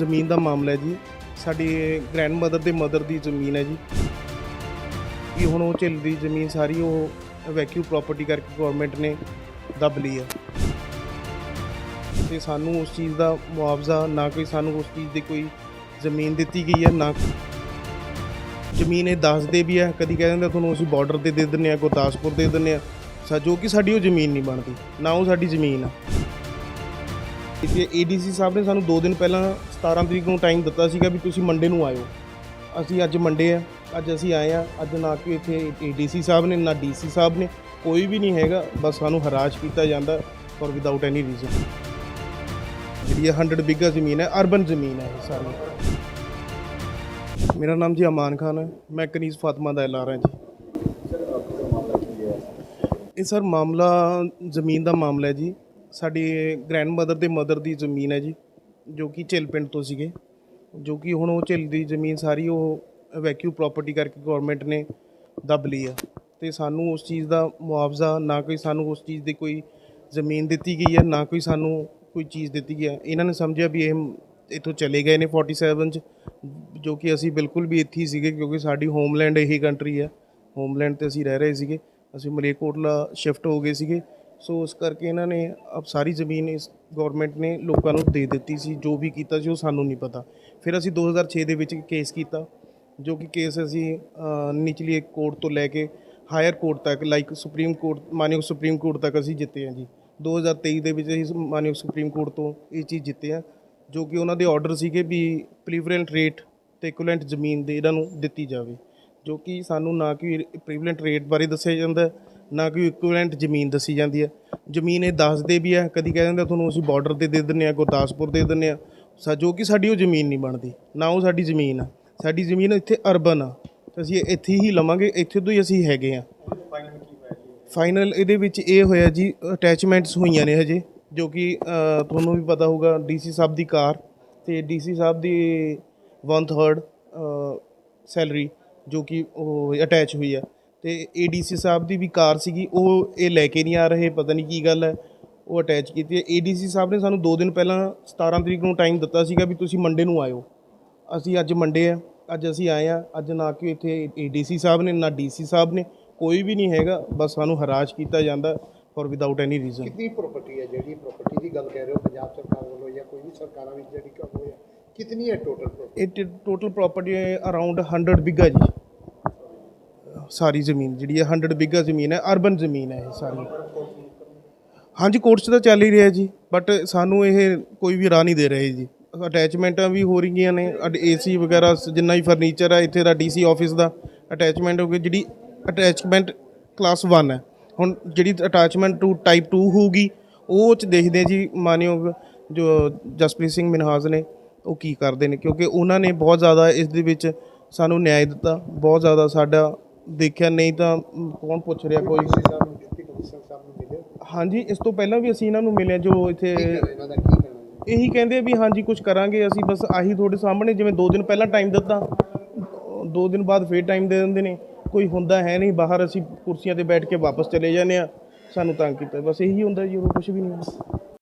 ਜ਼ਮੀਨ ਦਾ ਮਾਮਲਾ ਹੈ ਜੀ। ਸਾਡੀ ਗ੍ਰੈਂਡ ਮਦਰ ਦੇ ਮਦਰ ਦੀ ਜ਼ਮੀਨ ਹੈ ਜੀ। ਕਿ ਹੁਣ ਉਹ ਝਿੱਲ ਦੀ ਜ਼ਮੀਨ ਸਾਰੀ ਉਹ ਵੈਕਿਊ ਪ੍ਰਾਪਰਟੀ ਕਰਕੇ ਗਵਰਨਮੈਂਟ ਨੇ ਦੱਬ ਲਈ ਹੈ। ਤੇ ਸਾਨੂੰ ਉਸ ਚੀਜ਼ ਦਾ ਮੁਆਵਜ਼ਾ ਨਾ ਕੋਈ ਸਾਨੂੰ ਉਸ ਚੀਜ਼ ਦੀ ਕੋਈ ਜ਼ਮੀਨ ਦਿੱਤੀ ਗਈ ਹੈ ਨਾ। ਜ਼ਮੀਨ ਇਹ ਦੱਸਦੇ ਵੀ ਹੈ। ਕਦੀ ਕਹਿ ਦਿੰਦੇ ਤੁਹਾਨੂੰ ਅਸੀਂ ਬਾਰਡਰ ਤੇ ਦੇ ਦਿੰਨੇ ਆ ਗੁਰਦਾਸਪੁਰ ਦੇ ਦਿੰਨੇ ਆ ਜੋ ਕਿ ਸਾਡੀ ਉਹ ਜ਼ਮੀਨ ਨਹੀਂ ਬਣਦੀ। ਨਾ ਉਹ ਸਾਡੀ ਜ਼ਮੀਨ ਆ। ਤੇ ਏਡੀਸੀ ਸਾਹਿਬ ਨੇ ਸਾਨੂੰ 2 ਦਿਨ ਪਹਿਲਾਂ 17 ਤਰੀਕ ਨੂੰ ਟਾਈਮ ਦਿੱਤਾ ਸੀਗਾ ਵੀ ਤੁਸੀਂ ਮੰਡੇ ਨੂੰ ਆਇਓ। ਅਸੀਂ ਅੱਜ ਮੰਡੇ ਆ, ਅੱਜ ਅਸੀਂ ਆਏ ਆ, ਅੱਜ ਨਾ ਕਿ ਇੱਥੇ ਏਡੀਸੀ ਸਾਹਿਬ ਨੇ, ਨਾ ਡੀਸੀ ਸਾਹਿਬ ਨੇ, ਕੋਈ ਵੀ ਨਹੀਂ ਹੈਗਾ, ਬਸ ਸਾਨੂੰ ਹਰਾਸ਼ ਕੀਤਾ ਜਾਂਦਾ ਫॉर ਵਿਦਆਊਟ ਐਨੀ ਰੀਜ਼ਨ ਜਿਹੜੀ ਇਹ 100 ਬਿਗਾ ਜ਼ਮੀਨ ਹੈ ਅਰਬਨ ਜ਼ਮੀਨ ਹੈ ਇਹ ਸਾਰੀ। ਮੇਰਾ ਨਾਮ ਜੀ ਅਮਾਨ ਖਾਨ ਹੈ, ਮੈਂ ਕਨੀਜ਼ ਫਾਤਮਾ ਦਾ ਐਲਆਰ ਹਾਂ ਜੀ। ਇਹ ਸਰ ਮਾਮਲਾ ਜ਼ਮੀਨ ਦਾ ਮਾਮਲਾ ਹੈ ਜੀ। ਸਾਡੀ ਗ੍ਰੈਂਡ ਮਦਰ ਦੇ ਮਦਰ ਦੀ ਜ਼ਮੀਨ ਹੈ ਜੀ, ਜੋ ਕਿ ਝਿੱਲ ਪਿੰਡ ਤੋਂ ਸੀਗੇ, ਜੋ ਕਿ ਹੁਣ ਉਹ ਝਿੱਲ ਦੀ ਜ਼ਮੀਨ ਸਾਰੀ ਉਹ ਵੈਕਿਊ ਪ੍ਰਾਪਰਟੀ ਕਰਕੇ ਗਵਰਨਮੈਂਟ ਨੇ ਦੱਬ ਲਈ ਆ। ਤੇ ਸਾਨੂੰ ਉਸ ਚੀਜ਼ ਦਾ ਮੁਆਵਜ਼ਾ, ਨਾ ਕੋਈ ਸਾਨੂੰ ਉਸ ਚੀਜ਼ ਦੀ ਕੋਈ ਜ਼ਮੀਨ ਦਿੱਤੀ ਗਈ ਹੈ, ਨਾ ਕੋਈ ਸਾਨੂੰ ਕੋਈ ਚੀਜ਼ ਦਿੱਤੀ ਗਈ ਹੈ। ਇਹਨਾਂ ਨੇ ਸਮਝਿਆ ਵੀ ਇਹ ਇੱਥੋਂ ਚਲੇ ਗਏ ਨੇ 47 ਚ, ਜੋ ਕਿ ਅਸੀਂ ਬਿਲਕੁਲ ਵੀ ਇੱਥੇ ਹੀ ਸੀਗੇ, ਕਿਉਂਕਿ ਸਾਡੀ ਹੋਮਲੈਂਡ ਇਹੀ ਕੰਟਰੀ ਹੈ। ਹੋਮਲੈਂਡ ਤੇ ਅਸੀਂ ਰਹਿ ਰਹੇ ਸੀਗੇ। ਅਸੀਂ ਮਲੇਕੋਟਲਾ ਸ਼ਿਫਟ ਹੋ ਗਏ ਸੀਗੇ। ਸੋ ਉਸ ਕਰਕੇ ਇਹਨਾਂ ਨੇ ਅਬ ਸਾਰੀ ਜ਼ਮੀਨ ਇਸ ਗਵਰਨਮੈਂਟ ਨੇ ਲੋਕਾਂ ਨੂੰ ਦੇ ਦਿੱਤੀ ਸੀ, ਜੋ ਵੀ ਕੀਤਾ ਸੀ ਉਹ ਸਾਨੂੰ ਨਹੀਂ ਪਤਾ। ਫਿਰ ਅਸੀਂ 2006 ਦੇ ਵਿੱਚ ਕੇਸ ਕੀਤਾ, ਜੋ ਕਿ ਕੇਸ ਅਸੀਂ ਨਿਚਲੀ ਕੋਰਟ ਤੋਂ ਲੈ ਕੇ ਹਾਇਰ ਕੋਰਟ ਤੱਕ ਲਾਈਕ ਸੁਪਰੀਮ ਕੋਰਟ ਮਾਨਯੋਗ ਸੁਪਰੀਮ ਕੋਰਟ ਤੱਕ ਅਸੀਂ ਜਿੱਤੇ ਹਾਂ ਜੀ। 2023 ਦੇ ਵਿੱਚ ਅਸੀਂ ਮਾਨਯੋਗ ਸੁਪਰੀਮ ਕੋਰਟ ਤੋਂ ਇਹ ਚੀਜ਼ ਜਿੱਤੇ ਆ ਜੋ ਕਿ ਉਹਨਾਂ ਦੇ ਆਰਡਰ ਸੀਗੇ ਵੀ ਪ੍ਰੀਵਲੈਂਟ ਰੇਟ ਤੇ ਇਕੁਇਵਲੈਂਟ ਜ਼ਮੀਨ ਦੇ ਇਹਨਾਂ ਨੂੰ ਦਿੱਤੀ ਜਾਵੇ, ਜੋ ਕਿ ਸਾਨੂੰ ਨਾ ਕਿ ਪ੍ਰੀਵਲੈਂਟ ਰੇਟ ਬਾਰੇ ਦੱਸਿਆ ਜਾਂਦਾ ਨਾ ਕੋਈ ਇਕੁਇਵਲੈਂਟ ਜ਼ਮੀਨ ਦੱਸੀ ਜਾਂਦੀ ਹੈ। ਜ਼ਮੀਨ ਇਹ ਦੱਸਦੇ ਵੀ ਹੈ, ਕਦੀ ਕਹਿ ਦਿੰਦੇ ਤੁਹਾਨੂੰ ਅਸੀਂ ਬਾਰਡਰ ਤੇ ਦੇ ਦਿੰਨੇ ਆ ਗੁਰਦਾਸਪੁਰ ਦੇ ਦਿੰਨੇ ਆ ਸਾ ਜੋ ਕਿ ਸਾਡੀ ਉਹ ਜ਼ਮੀਨ ਨਹੀਂ ਬਣਦੀ, ਨਾ ਉਹ ਸਾਡੀ ਜ਼ਮੀਨ ਆ। ਸਾਡੀ ਜ਼ਮੀਨ ਇੱਥੇ ਅਰਬਨ ਆ। ਤੇ ਅਸੀਂ ਇੱਥੇ ਹੀ ਲਵਾਂਗੇ, ਇੱਥੇ ਤੋਂ ਹੀ ਅਸੀਂ ਹੈਗੇ ਆ। ਫਾਈਨਲ ਇਹਦੇ ਵਿੱਚ ਇਹ ਹੋਇਆ ਜੀ ਅਟੈਚਮੈਂਟਸ ਹੋਈਆਂ ਨੇ ਹਜੇ, ਜੋ ਕਿ ਤੁਹਾਨੂੰ ਵੀ ਪਤਾ ਹੋਊਗਾ ਡੀਸੀ ਸਾਹਿਬ ਦੀ ਕਾਰ ਤੇ ਡੀਸੀ ਸਾਹਿਬ ਦੀ 1/3 ਸੈਲਰੀ ਜੋ ਕਿ ਉਹ ਅਟੈਚ ਹੋਈ ਆ। ਤੇ ਏਡੀਸੀ ਸਾਹਿਬ ਦੀ ਵੀ ਕਾਰ ਸੀਗੀ ਉਹ ਇਹ ਲੈ ਕੇ ਨਹੀਂ ਆ ਰਹੇ ਪਤਾ ਨਹੀਂ ਕੀ ਗੱਲ ਹੈ ਉਹ ਅਟੈਚ ਕੀਤੀ ਹੈ। ਏਡੀਸੀ ਸਾਹਿਬ ਨੇ ਸਾਨੂੰ 2 ਦਿਨ ਪਹਿਲਾਂ 17 ਤਰੀਕ ਨੂੰ ਟਾਈਮ ਦਿੱਤਾ ਸੀਗਾ ਵੀ ਤੁਸੀਂ ਮੰਡੇ ਨੂੰ ਆਇਓ। ਅਸੀਂ ਅੱਜ ਮੰਡੇ ਆ ਅੱਜ ਅਸੀਂ ਆਏ ਆ ਅੱਜ ਨਾ ਕਿ ਇੱਥੇ ਏਡੀਸੀ ਸਾਹਿਬ ਨੇ ਨਾ ਡੀਸੀ ਸਾਹਿਬ ਨੇ ਕੋਈ ਵੀ ਨਹੀਂ ਹੈਗਾ ਬਸ ਸਾਨੂੰ ਹਰਾਜ ਕੀਤਾ ਜਾਂਦਾ ਫॉर ਵਿਦਆਊਟ ਐਨੀ ਰੀਜ਼ਨ ਕਿੰਨੀ ਪ੍ਰਾਪਰਟੀ ਹੈ ਜਿਹੜੀ ਪ੍ਰਾਪਰਟੀ ਦੀ ਗੱਲ ਕਹਿ ਰਹੇ ਹੋ ਪੰਜਾਬ ਸਰਕਾਰ ਵੱਲੋਂ ਜਾਂ ਕੋਈ ਵੀ ਸਰਕਾਰਾਂ ਵਿੱਚ ਜਿਹੜੀ ਕੰਮ ਹੋਇਆ ਕਿਤਨੀ ਹੈ ਟੋਟਲ ਪ੍ਰਾਪਰਟੀ ਇਹ ਟੋਟਲ ਪ੍ਰਾਪਰਟੀ ਅਰਾਊਂਡ 100 ਬਿਗਾ ਜੀ। ਸਾਰੀ ਜ਼ਮੀਨ ਜਿਹੜੀ ਹੈ 100 ਬਿਗਾ ਜ਼ਮੀਨ ਹੈ ਅਰਬਨ ਜ਼ਮੀਨ ਹੈ ਇਹ ਸਾਰੀ। ਹਾਂਜੀ ਕੋਰਸ ਤਾਂ ਚੱਲ ਹੀ ਰਿਹਾ ਜੀ ਬਟ ਸਾਨੂੰ ਇਹ ਕੋਈ ਵੀ ਰਾਹ ਨਹੀਂ ਦੇ ਰਹੇ ਜੀ। ਅਟੈਚਮੈਂਟਾਂ ਵੀ ਹੋ ਰਹੀਆਂ ਨੇ ਏਸੀ ਵਗੈਰਾ ਜਿੰਨਾ ਵੀ ਫਰਨੀਚਰ ਹੈ ਇੱਥੇ ਦਾ ਡੀਸੀ ਆਫਿਸ ਦਾ ਅਟੈਚਮੈਂਟ ਹੋ ਗਈ ਜਿਹੜੀ ਅਟੈਚਮੈਂਟ ਕਲਾਸ 1 ਹੈ। ਹੁਣ ਜਿਹੜੀ ਅਟੈਚਮੈਂਟ ਟੂ ਟਾਈਪ 2 ਹੋਊਗੀ, ਉਹ ਚ ਦੇਖਦੇ ਜੀ, ਮਾਨਯੋਗ ਜੋ ਜਸਪ੍ਰੀਤ ਸਿੰਘ ਮਿਨਹਾਜ਼ ਨੇ, ਉਹ ਕੀ ਕਰਦੇ ਨੇ, ਕਿਉਂਕਿ ਉਹਨਾਂ ਨੇ ਬਹੁਤ ਜ਼ਿਆਦਾ ਇਸ ਦੇ ਵਿੱਚ ਸਾਨੂੰ ਨਿਆਂ ਦਿੱਤਾ, ਬਹੁਤ ਜ਼ਿਆਦਾ ਸਾਡਾ ਦੇਖਿਆ ਨਹੀਂ ਤਾਂ ਕੌਣ ਪੁੱਛ ਰਿਹਾ ਕੋਈ? ਸਾਹਿਬ ਨੂੰ ਡਿਪਟੀ ਕਮਿਸ਼ਨਰ ਸਾਹਿਬ ਨੂੰ ਮਿਲੇ? ਹਾਂਜੀ ਇਸ ਤੋਂ ਪਹਿਲਾਂ ਵੀ ਅਸੀਂ ਇਹਨਾਂ ਨੂੰ ਮਿਲੇ ਜੋ ਇੱਥੇ ਇਹਨਾਂ ਦਾ ਕੀ ਕਹਿਣਾ ਹੈ ਇਹੀ ਕਹਿੰਦੇ ਆ ਵੀ ਹਾਂਜੀ ਕੁਝ ਕਰਾਂਗੇ ਅਸੀਂ ਬਸ ਆਹੀ ਤੁਹਾਡੇ ਸਾਹਮਣੇ ਜਿਵੇਂ 2 ਦਿਨ ਪਹਿਲਾਂ ਟਾਈਮ ਦਿੱਤਾ। 2 ਦਿਨ ਬਾਅਦ ਫੇਰ ਟਾਈਮ ਦੇ ਦਿੰਦੇ ਨੇ। ਕੋਈ ਹੁੰਦਾ ਹੈ ਨਹੀਂ ਬਾਹਰ ਅਸੀਂ ਕੁਰਸੀਆਂ ਤੇ ਬੈਠ ਕੇ ਵਾਪਸ ਚਲੇ ਜਾਂਦੇ ਆ ਸਾਨੂੰ ਤੰਗ ਕੀਤਾ। ਬਸ ਇਹੀ ਹੁੰਦਾ ਜੀ ਹੋਰ ਕੁਝ ਵੀ ਨਹੀਂ ਹੁੰਦਾ।